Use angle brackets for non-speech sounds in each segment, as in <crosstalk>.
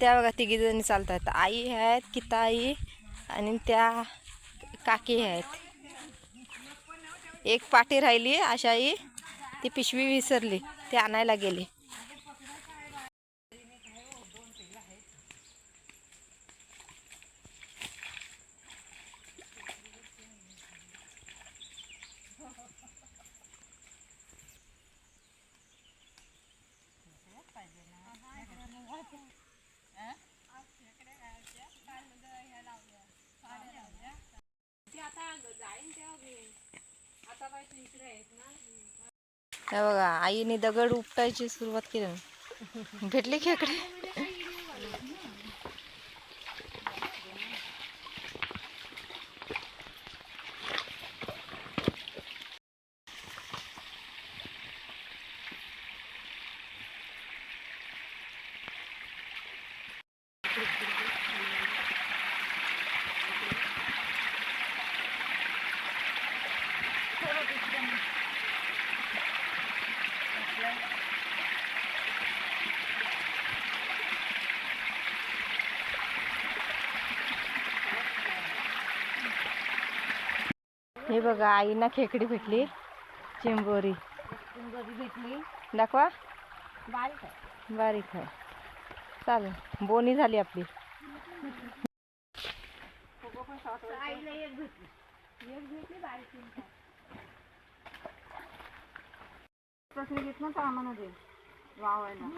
त्या बघा तिघी जणी चालतात आई आहेत किता आई आणि त्या काकी आहेत. एक पाठी राहिली आशाई ती पिशवी विसरली ती आणायला गेली हे बघा आईने दगड उपटायची सुरुवात केली ना. की खेकडे हे बघा आईना खेकडी भेटली. चिंबोरी. भेटली. दाखवा. बारीक आहे. बारीक आहे. चालेल. बोनी झाली आपली. आईला एक भेटली. एक भेटली बारीक प्रश्न घेतला तर आम्हाला दे वावायला.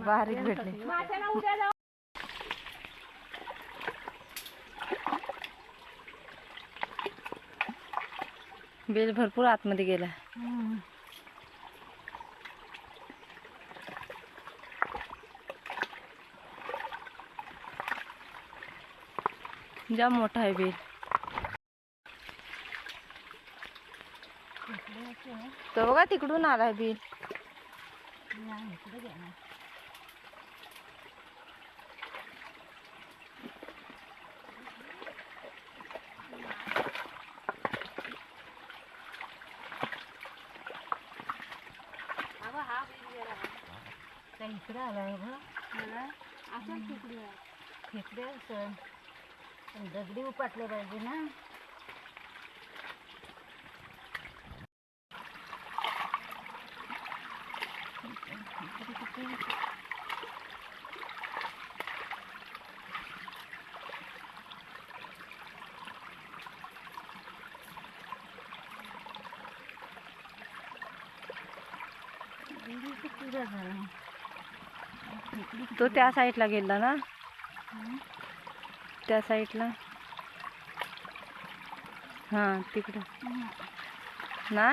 बारीक <laughs> भेटली बेल भरपूर आतमध्ये गेला जाम मोठा आहे बेल. तो बघा तिकडून आलाय बेल इकडे आलाय असं. पण दगडी उपटले पाहिजे ना. तो त्या साईडला गेला ना? त्या साईडला? हां तिकडं. ना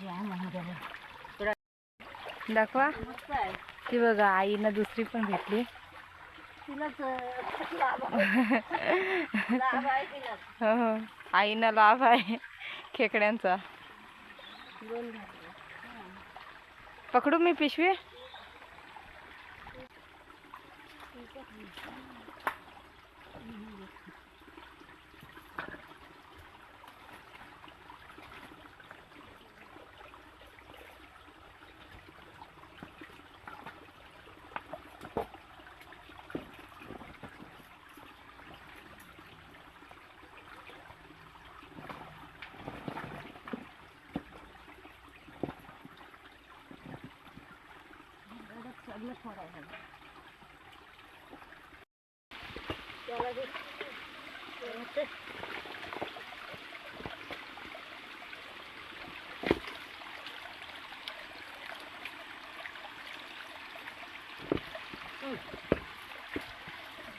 जाम आहे त्याला. दाखवा. ती बघा आईनं दुसरी पण तिलाच. हो हो. आईनं लाभ आहे खेकड्यांचा. घातले. पकडू मी पिशवी? चढलं थोडं आहे. त्याला.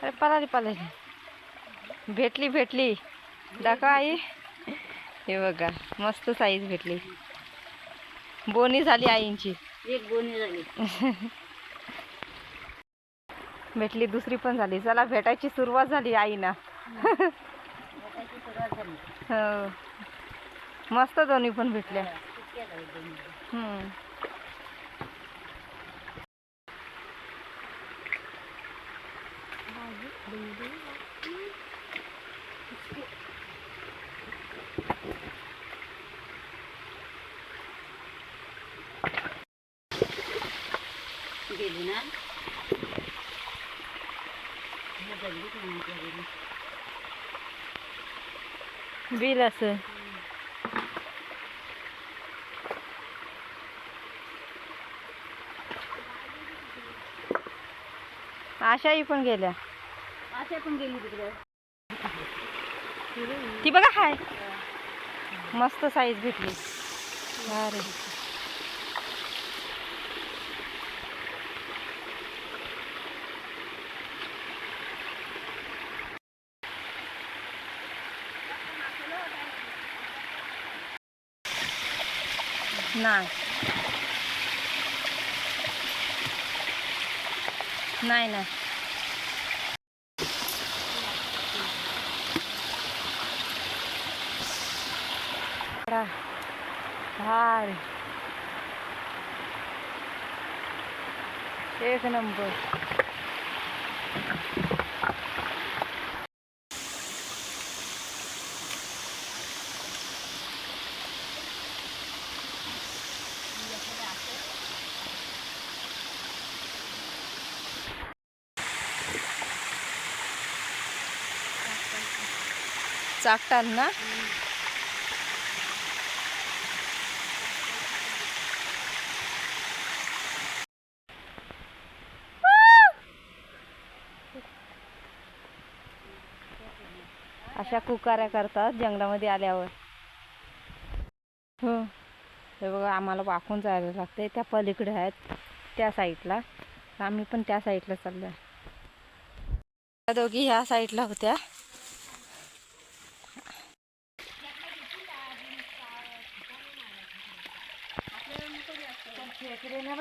अरे पळाली पळाली भेटली भेटली दाखवा आई हे बघा मस्त साईज भेटली बोनी झाली आईंची एक गोणी झाली <laughs> भेटली दुसरी पण झाली. चला भेटायची सुरुवात झाली आईना. हो. मस्त दोन्ही पण भेटल्या. गेली ना हे जगलीच नाही त्या घरी. बिल असं. आशाही पण गेल्या. अशा पण गेली तिकडे. ती बघा हाय. मस्त साईज भेटली. अरे नाही नाही नाही रा- भारी एक नंबर चाकटाल ना अशा कुकाऱ्या करतात जंगलामध्ये आल्यावर. हो. हे बघा आम्हाला वाकून जायला लागते त्या पलीकडे आहेत त्या साईडला. आम्ही पण त्या साईडला चाललो आहे त्या दोघी ह्या साईडला होत्या.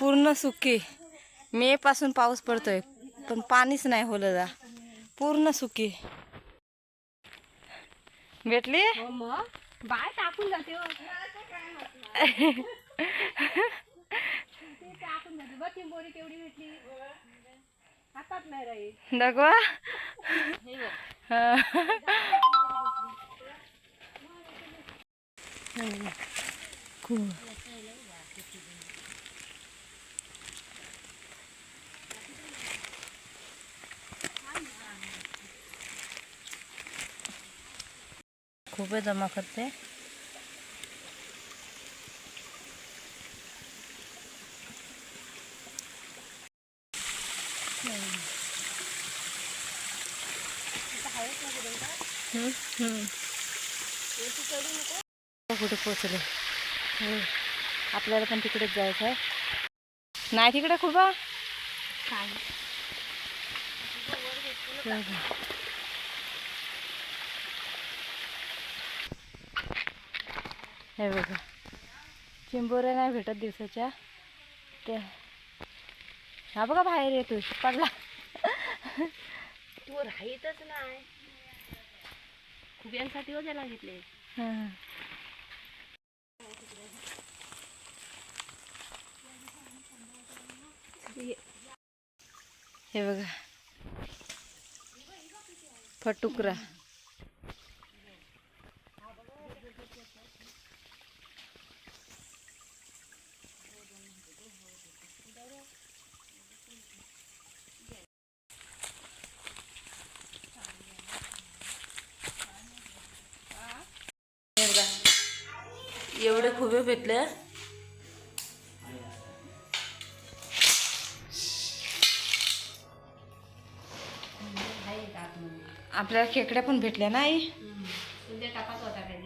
पूर्ण सुकी. मे पासून पाऊस पडतोय पण पाणीच नाही होलं जा पूर्ण सुकी. भेटली? हो बाय टाकून जाते हो. ते <laughs> <laughs> टाकून जाते बघ ती बोरी केवढी भेटली हातात नाही राहील दाखवा हे बघ. हा. खूप खूप आहे जमा करते. कुठे पोचले हो. आपल्याला पण तिकडेच जायचं आहे. नाही तिकडे खूपा हे बघा. चिंबोऱ्या नाही भेटत दिवसाच्या. ते हा बघा बाहेर येतो पडला. तू राहीतच नाही. खुब्यांसाठी हो त्याला घेतले हं. हे बघा. फटुकरा. एवढे खुबे भेटले आपल्याला खेकड्या पण भेटल्या नाही?